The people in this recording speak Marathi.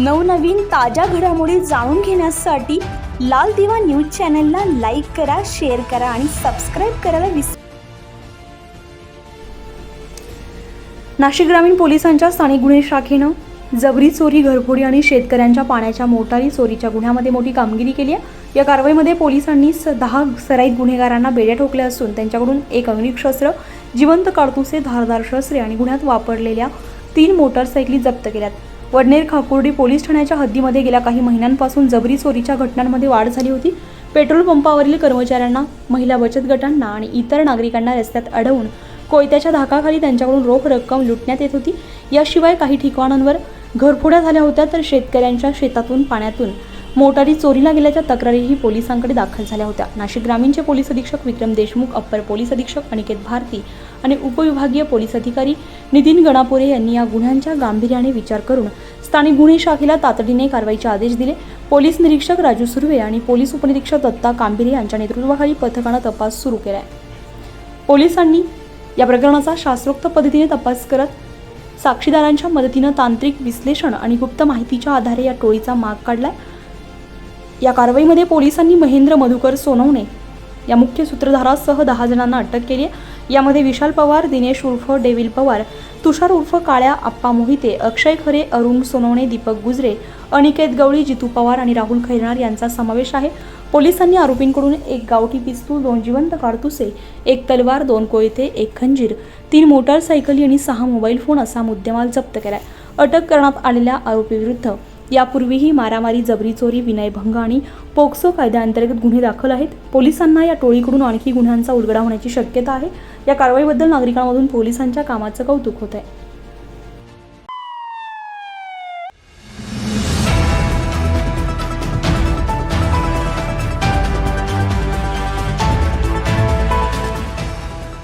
नवनवीन ताज्या घडामोडी जाणून घेण्यासाठी लाल दिवा न्यूज चॅनलला लाईक करा शेअर करा आणि सबस्क्राईब करायला विसरू नाशिक ग्रामीण पोलिसांच्या स्थानिक गुन्हे शाखेनं जबरी चोरी घरफोडी आणि शेतकऱ्यांच्या पाण्याच्या मोटारी चोरीच्या गुन्ह्यामध्ये मोठी कामगिरी केली आहे. या कारवाईमध्ये पोलिसांनी स दहा सराईत गुन्हेगारांना बेड्या ठोकल्या असून त्यांच्याकडून एक अग्निक शस्त्र जिवंत काडतुसे धारदार शस्त्रे आणि गुन्ह्यात वापरलेल्या तीन मोटारसायकली जप्त केल्यात. वडनेर खाकुर्डी पोलीस ठाण्याच्या हद्दीमध्ये गेल्या काही महिन्यांपासून जबरी चोरीच्या घटनांमध्ये वाढ झाली होती. पेट्रोल पंपावरील कर्मचाऱ्यांना महिला बचत गटांना आणि इतर नागरिकांना रस्त्यात अडवून कोयत्याच्या धाकाखाली त्यांच्याकडून रोख रक्कम लुटण्यात येत होती. याशिवाय काही ठिकाणांवर घरफोड्या झाल्या होत्या तर शेतकऱ्यांच्या शेतातून पाण्यातून मोटारी चोरीला गेल्याच्या तक्रारीही पोलिसांकडे दाखल झाल्या होत्या. नाशिक ग्रामीणचे पोलीस अधीक्षक विक्रम देशमुख अप्पर पोलीस अधीक्षक अनिकेत भारती आणि उपविभागीय पोलीस अधिकारी नितीन गणापुरे यांनी या गुन्ह्यांच्या गांभीर्याने विचार करून स्थानिक गुन्हे शाखेला तातडीने कारवाईचे आदेश दिले. पोलीस निरीक्षक राजू सुर्वे आणि पोलीस उपनिरीक्षक दत्ता कांबिरे यांच्या नेतृत्वाखाली पथकानं तपास सुरू केला आहे पोलिसांनी या प्रकरणाचा शास्त्रोक्त पद्धतीने तपास करत साक्षीदारांच्या मदतीनं तांत्रिक विश्लेषण आणि गुप्त माहितीच्या आधारे या टोळीचा माग काढलाय. या कारवाईमध्ये पोलिसांनी महेंद्र मधुकर सोनवणे या मुख्य सूत्रधारासह दहा जणांना अटक केली आहे. यामध्ये विशाल पवार दिनेश उर्फ डेविल पवार तुषार उर्फ काळ्या आप्पा मोहिते अक्षय खरे अरुण सोनवणे दीपक गुजरे अनिकेत गवळी जितू पवार आणि राहुल खैरनार यांचा समावेश आहे. पोलिसांनी आरोपींकडून एक गावठी पिस्तूल दोन जिवंत काडतुसे एक तलवार दोन कोयते एक खंजीर तीन मोटारसायकली आणि सहा मोबाईल फोन असा मुद्देमाल जप्त केलाय. अटक करण्यात आलेल्या आरोपीविरुद्ध यापूर्वीही मारामारी जबरी चोरी विनयभंग आणि पोक्सो कायद्याअंतर्गत गुन्हे दाखल आहेत. पोलिसांना या टोळीकडून आणखी गुन्ह्यांचा उलगडा होण्याची शक्यता आहे. या कारवाईबद्दल नागरिकांमधून पोलिसांच्या कामाचं कौतुक होत आहे